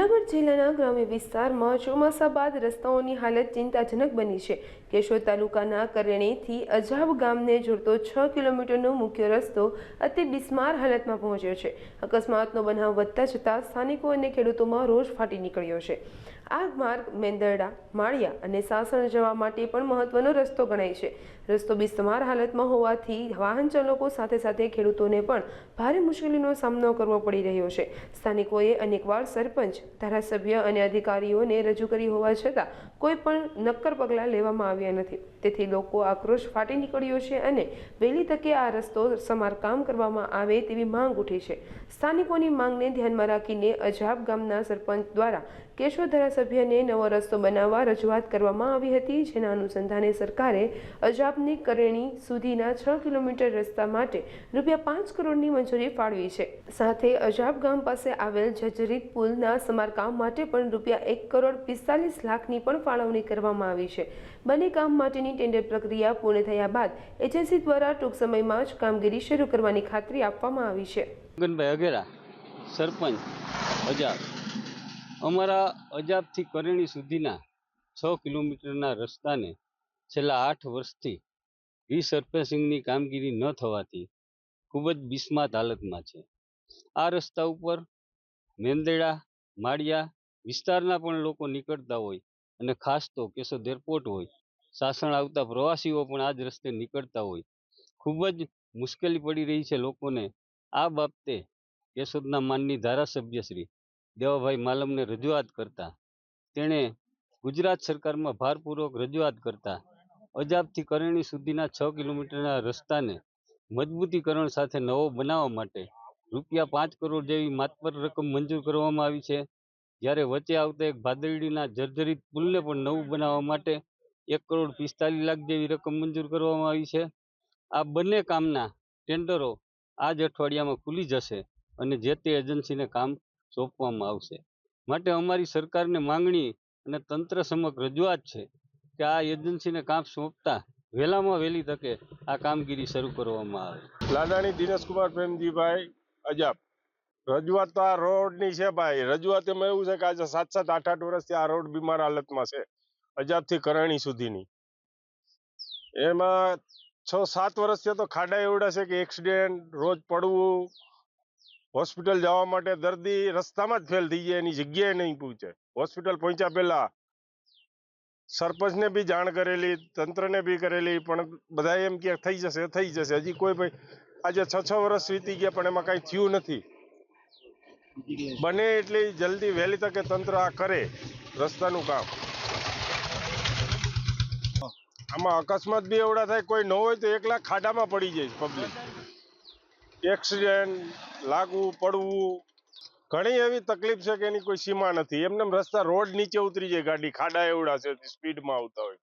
જૂનાગઢ જિલ્લાના ગ્રામ્ય વિસ્તારમાં ચોમાસા બાદ રસ્તાઓની હાલત ચિંતાજનક બની છે. કેશોદ તાલુકાના કરણીથી અજાબ ગામને જોડતો છ કિલોમીટરનો મુખ્ય રસ્તો અતિ બિસ્માર હાલતમાં પહોંચ્યો છે. અકસ્માતનો બનાવ વધતા જતાં સ્થાનિકો અને ખેડૂતોમાં રોષ ફાટી નીકળ્યો છે. આ માર્ગ મેંદરડા, માળિયા અને સાસણ જવા માટે પણ મહત્વનો રસ્તો ગણાય છે. રસ્તો બિસ્તમાર હાલતમાં હોવાથી વાહન ચાલકો સાથે સાથે ખેડૂતોને પણ ભારે મુશ્કેલીનો સામનો કરવો પડી રહ્યો છે. સ્થાનિકોએ અનેકવાર સરપંચ, ધારાસભ્ય અને અધિકારીઓને રજૂ કરી હોવા છતાં કોઈ પણ નક્કર પગલાં લેવામાં આવ્યા નથી. તેથી લોકો આક્રોશ ફાટી નીકળ્યો છે અને વહેલી તકે આ રસ્તો સમારકામ કરવામાં આવે તેવી માંગ ઉઠી છે. સ્થાનિકોની માંગને ધ્યાનમાં રાખીને અજાબ ગામના સરપંચ દ્વારા કેશોદ ધારાસભ્યને નવો રસ્તો બનાવવા રજૂઆત કરવામાં આવી હતી. જેના અનુસંધાને સરકારે અજાબની કરણી સુધીના છ કિલોમીટર રસ્તા માટે રૂપિયા પાંચ કરોડની મંજૂરી ફાળવી છે. સાથે અજાબ ગામ પાસે આવેલ જજરીત પુલના સમારકામ માટે પણ રૂપિયા એક કરોડ પિસ્તાલીસ લાખની પણ ફાળવણી કરવામાં આવી છે. બંને કામ માટેની ટેન્ડર પ્રક્રિયા પૂર્ણ થયા બાદ એજન્સી દ્વારા ટૂંક સમયમાં જ કામગીરી શરૂ કરવાની ખાતરી આપવામાં આવી છે. મગનભાઈ અગેરા સરપંચ અજાબ અમારા અજાબથી કરેણી સુધીના છ કિલોમીટરના રસ્તાને છેલ્લા આઠ વર્ષથી રીસર્ફેસિંગની કામગીરી ન થવાથી ખૂબ જ બિસ્માત હાલતમાં છે. આ રસ્તા ઉપર મેંદેડા, માળિયા વિસ્તારના પણ લોકો નીકળતા હોય અને ખાસ તો કેશોદ એરપોર્ટ હોય, સાસણ આવતા પ્રવાસીઓ પણ આ જ રસ્તે નીકળતા હોય. ખૂબ જ મુશ્કેલી પડી રહી છે લોકોને. આ બાબતે કેશોદના માનની ધારાસભ્યશ્રી દેવાભાઈ માલમને રજૂઆત કરતા. તેણે ગુજરાત સરકારમાં ભારપૂર્વક રજૂઆત કરતા. અજાબથી કરેણી સુધીના છ કિલોમીટરના રસ્તાને મજબૂતીકરણ સાથે નવો બનાવવા માટે રૂપિયા પાંચ કરોડ જેવી માતબર રકમ મંજૂર કરવામાં આવી છે. જ્યારે વચ્ચે આવતા એક ભાદરડીના જર્જરિત પુલને પણ નવું બનાવવા માટે એક કરોડ પિસ્તાલીસ લાખ જેવી રકમ મંજૂર કરવામાં આવી છે. આ બંને કામના ટેન્ડરો આ જ અઠવાડિયામાં ખુલી જશે અને જે તે એજન્સીને કામ સોંપવામાં આવશે. માટે અમારી સરકારને માંગણી અને તંત્ર સમક્ષ રજૂઆત છે કે આ એજન્સીને કામ સોંપતા વહેલામાં વહેલી તકે આ કામગીરી શરૂ કરવામાં આવે. લાડાણી દિનેશકુમાર પ્રેમજીભાઈ, અજાબ. રજૂઆત તો આ રોડની છે ભાઈ. રજૂઆત એમાં એવું છે કે આજે સાત સાત આઠ આઠ વર્ષથી આ રોડ બીમાર હાલતમાં છે. અજાબથી કરણી સુધીની. એમાં છ સાત વર્ષથી તો ખાડા એવડા છે કે એક્સિડેન્ટ રોજ પડવું હોસ્પિટલ જવા માટે દર્દી રસ્તામાં જ ફેલ થઈ જાય એની જગ્યાએ નહીં પહોંચે. હોસ્પિટલ પહોંચ્યા પહેલા સરપંચને બી જાણ કરેલી, તંત્રને બી કરેલી, પણ બધા એમ કે થઈ જશે થઈ જશે. હજી કોઈ ભાઈ આજે છ છ વર્ષ વીતી ગયા, પણ એમાં કાંઈ થયું નથી. બને એટલી જલ્દી વહેલી તકે તંત્ર આ કરે રસ્તાનું કામ. આમાં અકસ્માત બી એવડા થાય, કોઈ ન હોય તો એકલા ખાડામાં પડી જાય પબ્લિક એક્સિડન્ટ, લાગવું, પડવું, ઘણી એવી તકલીફ છે કે એની કોઈ સીમા નથી. એમને રસ્તા રોડ નીચે ઉતરી જાય, ગાડી ખાડા એવડા છે, સ્પીડમાં આવતા હોય